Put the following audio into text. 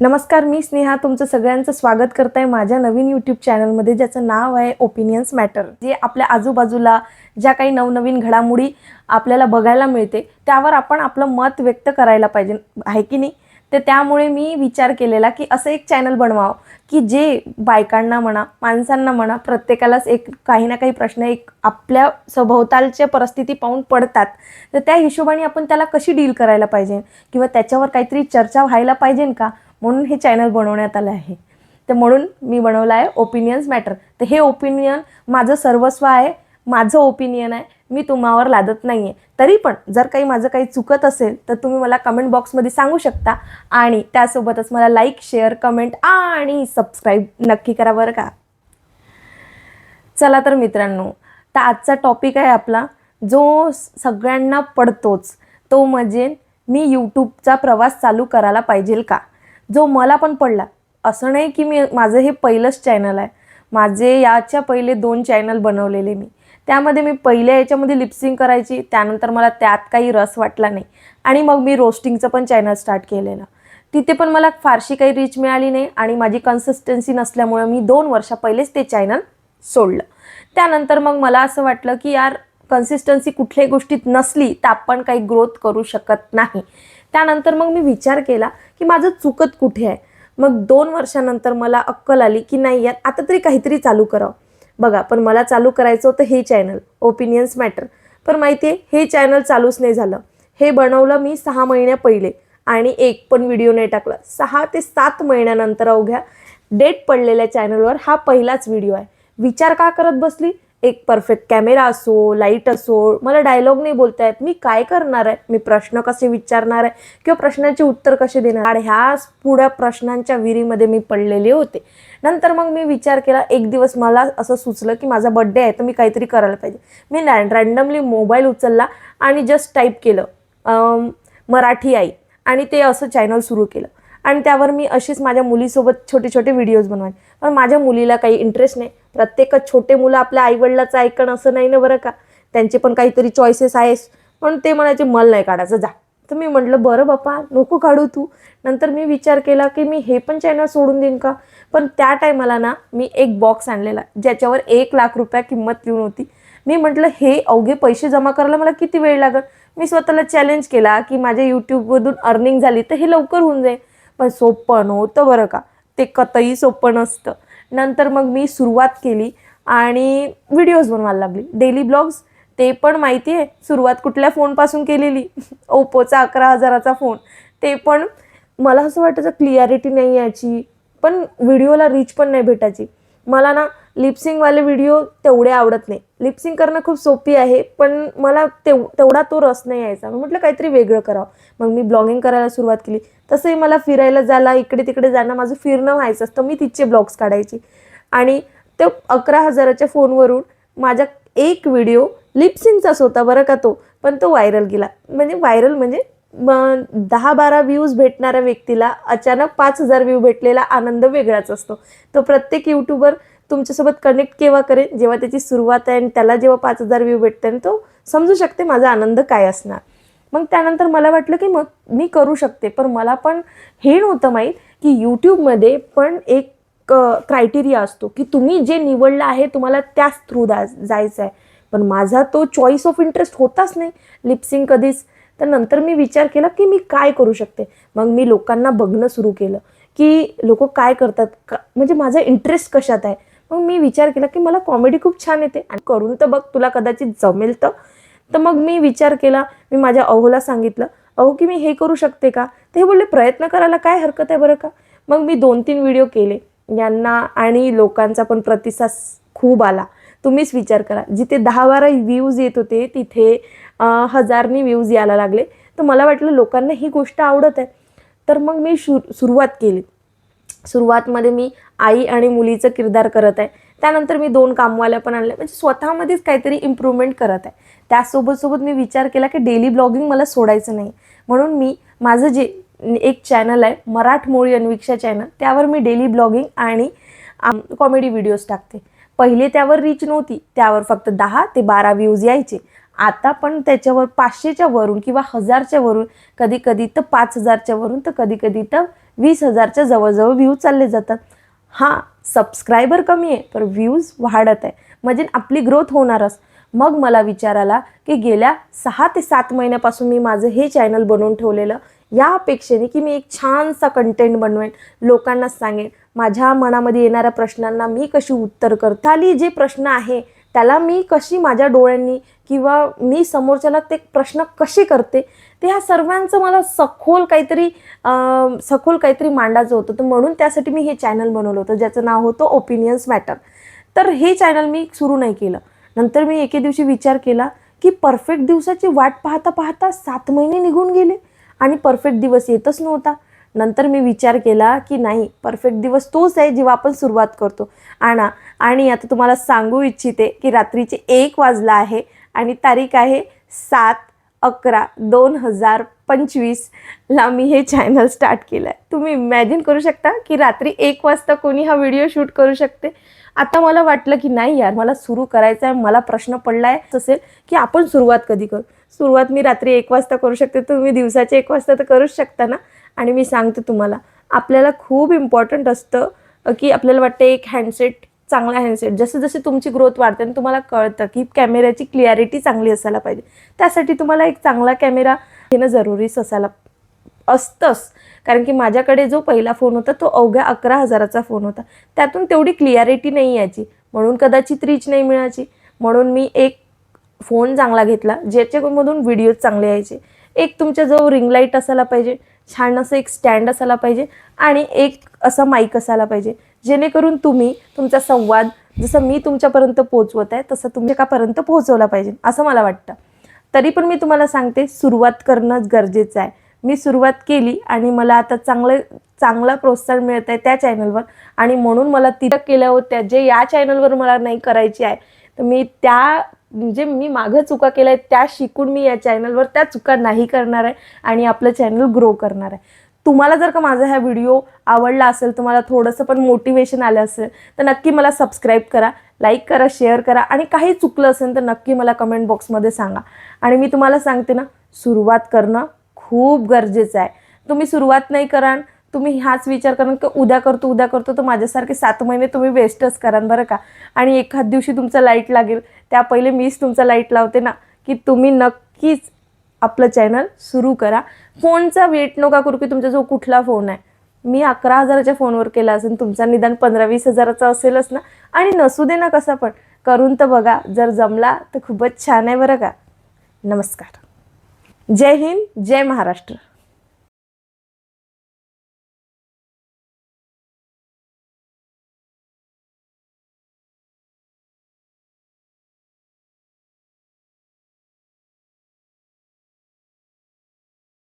नमस्कार मी स्नेहा. तुमचं सगळ्यांचं स्वागत करत आहे माझ्या नवीन यूट्यूब चॅनलमध्ये ज्याचं नाव आहे ओपिनियन्स मॅटर जे आपल्या आजूबाजूला ज्या काही नवनवीन घडामोडी आपल्याला बघायला मिळते त्यावर आपण आपलं मत व्यक्त करायला पाहिजे. आहे की नाही? तर त्यामुळे मी विचार केलेला की असं एक चॅनल बनवावं की जे बायकांना म्हणा माणसांना म्हणा प्रत्येकालाच एक काही ना काही प्रश्न एक आपल्या सभोवतालच्या परिस्थिती पाहून पडतात. तर त्या हिशोबाने आपण त्याला कशी डील करायला पाहिजे? किंवा त्याच्यावर काहीतरी चर्चा व्हायला पाहिजे का? म्हणून हे चॅनल बनवण्यात आलं आहे. तर म्हणून मी बनवलं आहे ओपिनियन्स मॅटर तर हे ओपिनियन माझं सर्वस्व आहे माझं ओपिनियन आहे मी तुम्हावर लादत नाही आहे तरी पण जर काही माझं काही चुकत असेल तर तुम्ही मला कमेंट बॉक्समध्ये सांगू शकता आणि त्यासोबतच मला लाईक शेअर कमेंट आणि सबस्क्राईब नक्की करा बरं का. चला तर मित्रांनो तर आजचा टॉपिक आहे आपला जो सगळ्यांना पडतोच. तो म्हणजे मी यूट्यूबचा प्रवास चालू करायला पाहिजे का? जो मला पण पडला. असं नाही की मी माझं हे पहिलंच चॅनल आहे. माझे याच्या पहिले दोन चॅनल बनवलेले मी. त्यामध्ये मी पहिल्या याच्यामध्ये लिप्सिंग करायची त्यानंतर मला त्यात काही रस वाटला नाही. आणि मग मी रोस्टिंगचं पण चॅनल स्टार्ट केलेलं. तिथे पण मला फारशी काही रीच मिळाली नाही आणि माझी कन्सिस्टन्सी नसल्यामुळं मी दोन वर्षा पहिलेच ते चॅनल सोडलं. त्यानंतर मग मला असं वाटलं की यार कन्सिस्टन्सी कुठल्याही गोष्टीत नसली तर आपण काही ग्रोथ करू शकत नाही. त्यानंतर मग मी विचार केला की माझं चुकत कुठे आहे? मग दोन वर्षानंतर मला अक्कल आली की नाही यात आता तरी काहीतरी चालू करावं. बघा पण मला चालू करायचं होतं हे चॅनल ओपिनियन्स मॅटर पण माहिती आहे हे चॅनल चालूच नाही झालं. हे बनवलं मी सहा महिन्या पहिले आणि एक पण व्हिडिओ नाही टाकला. सहा ते सात महिन्यानंतर अवघ्या डेट पडलेल्या चॅनलवर हा पहिलाच व्हिडिओ आहे. विचार का करत बसली? एक परफेक्ट कॅमेरा असो लाइट असो मला डायलॉग नाही बोलता येत मी काय करणार आहे? मी प्रश्न कसे विचारणार आहे? किंवा प्रश्नाचे उत्तर कसे देणार? आणि ह्या पुढ्या प्रश्नांच्या विहिरीमध्ये मी पडलेले होते. नंतर मग मी विचार केला एक दिवस मला असं सुचलं की माझा बड्डे आहे तर मी काहीतरी करायला पाहिजे. मी रँडमली मोबाईल उचलला आणि जस्ट टाईप केलं मराठी आई. आणि ते असं चॅनल सुरू केलं. आणि त्यावर मी अशीच माझ्या मुलीसोबत छोटे छोटे व्हिडिओज बनवायचे पण माझ्या मुलीला काही इंटरेस्ट नाही. प्रत्येकच छोटे मुलं आपल्या आईवडिलाचं ऐकणं असं नाही ना बरं का? त्यांचे पण काहीतरी चॉईसेस आहेस पण ते म्हणायचे मल नाही काढायचं जा. तर मी म्हटलं बरं बापा नको काढू तू. नंतर मी विचार केला की मी हे पण चॅनल सोडून देईन का? पण त्या टायमाला ना मी एक बॉक्स आणलेला ज्याच्यावर एक लाख रुपया किंमत येऊन होती. मी म्हटलं हे अवघे पैसे जमा करायला मला किती वेळ लागेल? मी स्वतःला चॅलेंज केला की माझ्या यूट्यूबमधून अर्निंग झाली तर हे लवकर होऊन जाईल. पण सोपं नव्हतं बरं का. ते कतई सोपं नसतं. नंतर मग मी सुरुवात केली आणि व्हिडिओज बनवायला लागली. डेली ब्लॉग्स ते पण माहिती आहे. सुरुवात कुठल्या फोनपासून केलेली? ओप्पोचा अकरा हजाराचा फोन ते पण मला असं वाटायचं क्लिअरिटी नाही याची. पण व्हिडिओला रीच पण नाही भेटायची. मला ना लिप्सिंगवाले व्हिडिओ तेवढे आवडत नाही. लिप्सिंग करणं खूप सोपी आहे पण मला तेव तेवढा तो रस नाही यायचा. मग म्हटलं काहीतरी वेगळं करावं. मग मी ब्लॉगिंग करायला सुरुवात केली. तसंही मला फिरायला जायला इकडे तिकडे जाणं माझं फिरणं व्हायचं असतं. मी तिचे ब्लॉग्स काढायची. आणि ते अकरा हजाराच्या फोनवरून माझा एक व्हिडिओ लिप्सिंगचाच होता बरं का तो. पण तो व्हायरल गेला. म्हणजे व्हायरल म्हणजे मग दहा बारा व्ह्यूज भेटणाऱ्या व्यक्तीला अचानक पाच हजार व्ह्यू भेटलेला आनंद वेगळाच असतो. तो प्रत्येक यूट्यूबर तुमच्यासोबत कनेक्ट केव्हा करेन जेव्हा त्याची सुरुवात आहे आणि त्याला जेव्हा पाच हजार व्ह्यू भेटते आणि तो समजू शकते माझा आनंद काय असणार. मग त्यानंतर मला वाटलं की मग मी करू शकते पण मला पण हे नव्हतं माहीत की यूट्यूबमध्ये पण एक क्रायटेरिया असतो की तुम्ही जे निवडलं आहे तुम्हाला त्याच थ्रू दा जायचं आहे. पण माझा तो चॉईस ऑफ इंटरेस्ट होताच नाही लिप्सिंग कधीच. तर नंतर मी विचार केला की मी काय करू शकते? मग मी लोकांना बघणं सुरू केलं की लोक काय करतात? का म्हणजे माझा इंटरेस्ट कशात आहे? मग मी विचार केला की मला कॉमेडी खूप छान येते. आणि करून तर बघ तुला कदाचित जमेल तर. तर मग मी विचार केला मी माझ्या अहोला सांगितलं अहो की मी हे करू शकते का? ते बोलले प्रयत्न करायला काय हरकत आहे बरं का? मग मी दोन तीन व्हिडिओ केले. यांना आणि लोकांचा पण प्रतिसाद खूप आला. तुम्हीच विचार करा जिथे दहा बारा व्ह्यूज येत होते तिथे हजारनी व्ह्यूज यायला लागले. तर मला वाटलं लोकांना ही गोष्ट आवडत आहे. तर मग मी शु सुरुवात केली. सुरुवातमध्ये मी आई आणि मुलीचं किरदार करत आहे. त्यानंतर मी दोन कामवाल्या पण आणल्या. म्हणजे स्वतःमध्येच काहीतरी इम्प्रूव्हमेंट करत आहे. त्यासोबत सोबत मी विचार केला की डेली ब्लॉगिंग मला सोडायचं नाही. म्हणून मी माझं जे एक चॅनल आहे मराठमोळी अन्वीक्षा चॅनल त्यावर मी डेली ब्लॉगिंग आणि कॉमेडी व्हिडिओज टाकते. पहिले त्यावर रीच नव्हती. त्यावर फक्त दहा ते बारा व्ह्यूज यायचे. आता पण त्याच्यावर पाचशेच्या वरून किंवा हजारच्या वरून कधी कधी तर पाच हजारच्या वरून तर कधी कधी तर वीस हजारच्या जवळजवळ व्ह्यूज चालले जातात. हां सबस्क्रायबर कमी आहे पण व्ह्यूज वाढत आहे. म्हणजे आपली ग्रोथ होणारच. मग मला विचार आला की गेल्या सहा ते सात महिन्यापासून मी माझं हे चॅनल बनवून ठेवलेलं या अपेक्षेने की मी एक छानसा कंटेंट बनवेन लोकांना सांगेन माझ्या मनामध्ये येणाऱ्या प्रश्नांना मी कशी उत्तर करते? खाली जे प्रश्न आहे त्याला मी कशी माझ्या डोळ्यांनी किंवा मी समोरच्याला ते प्रश्न कसे करते ते ह्या सर्वांचं मला सखोल काहीतरी सखोल काहीतरी मांडायचं होतं. तर म्हणून त्यासाठी मी हे चॅनल बनवलं होतं ज्याचं नाव होतं ओपिनियन्स मॅटर तर हे चॅनल मी सुरू नाही केलं. नंतर मी एके दिवशी विचार केला की परफेक्ट दिवसाची वाट पाहता पाहता सात महिने निघून गेले आणि परफेक्ट दिवस येतच नव्हता. नंतर मी विचार केला की नाही परफेक्ट दिवस तोच आहे जेव्हा आपण सुरुवात करतो. आणा आणि आता तुम्हाला सांगू इच्छिते की रात्रीचे एक वाजला आहे आणि तारीख आहे सात अकरा दोन हजार पंचवीसला मी हे चॅनल स्टार्ट केलं आहे तुम्ही इमॅजिन करू शकता की रात्री एक वाजता कोणी हा व्हिडिओ शूट करू शकते. आता मला वाटलं की नाही यार मला सुरू करायचं आहे मला प्रश्न पडला आहे असेल की आपण सुरुवात कधी करू? सुरुवात मी रात्री एक वाजता करू शकते तुम्ही दिवसाचे एक वाजता तर करूच शकता ना? आणि मी सांगते तुम्हाला आपल्याला खूप इम्पॉर्टंट असतं की आपल्याला वाटतं एक हँडसेट चांगला हँडसेट जसं जसे तुमची ग्रोथ वाढते आणि तुम्हाला कळतं की कॅमेऱ्याची क्लिअरिटी चांगली असायला पाहिजे. त्यासाठी तुम्हाला एक चांगला कॅमेरा घेणं जरुरीच असायला असतंच. कारण की माझ्याकडे जो पहिला फोन होता तो अवघ्या अकरा हजाराचा फोन होता. त्यातून तेवढी क्लिअरिटी नाही यायची. म्हणून कदाचित रीच नाही मिळायची. म्हणून मी एक फोन चांगला घेतला ज्याच्यामधून व्हिडिओज चांगले यायचे. एक तुमच्या जो रिंग लाइट असायला पाहिजे. छान असं एक स्टँड असायला पाहिजे आणि एक असा माईक असायला पाहिजे. जेणेकरून तुम्ही तुमचा संवाद जसं मी तुमच्यापर्यंत पोहोचवत आहे तसं तुमच्यापर्यंत पोहोचवला पाहिजे असं मला वाटतं. तरी पण मी तुम्हाला सांगते सुरुवात करणं गरजेचं आहे. मी सुरुवात केली आणि मला आता चांगलं चांगला प्रोत्साहन मिळत आहे त्या चॅनलवर आणि म्हणून मला तिथं केल्या होत्या जे या चॅनलवर मला नाही करायची आहे तर मी त्या म्हणजे मी मागं चुका केल्या आहेत त्या शिकून मी या चॅनलवर त्या चुका नाही करणार आहे आणि आपलं चॅनल ग्रो करणार आहे. तुम्हाला जर का माझा हा व्हिडिओ आवडला असेल तुम्हाला थोडंसं पण मोटिवेशन आलं असेल तर नक्की मला सबस्क्राईब करा लाईक करा शेअर करा आणि काही चुकलं असेल तर नक्की मला कमेंट बॉक्समध्ये सांगा. आणि मी तुम्हाला सांगते ना सुरुवात करणं खूप गरजेचं आहे. तुम्ही सुरुवात नाही कराल तुम्ही हाच विचार कराल की उद्या करतो उद्या करतो तर माझ्यासारखे सात महिने तुम्ही वेस्टच कराल बरं का? आणि एखाद दिवशी तुमचा लाइट लागेल त्या पहिले मीच तुमचा लाइट लावते ना की तुम्ही नक्कीच आपलं चॅनल सुरू करा. फोनचा वेट नका करू की तुमचा जो कुठला फोन आहे. मी अकरा हजाराच्या फोनवर केला असेल तुमचा निदान पंधरा वीस हजाराचा असेलच ना? आणि नसू दे ना कसा पण करून तर बघा जर जमला तर खूपच छान आहे बरं का? नमस्कार. जय हिंद जय महाराष्ट्र.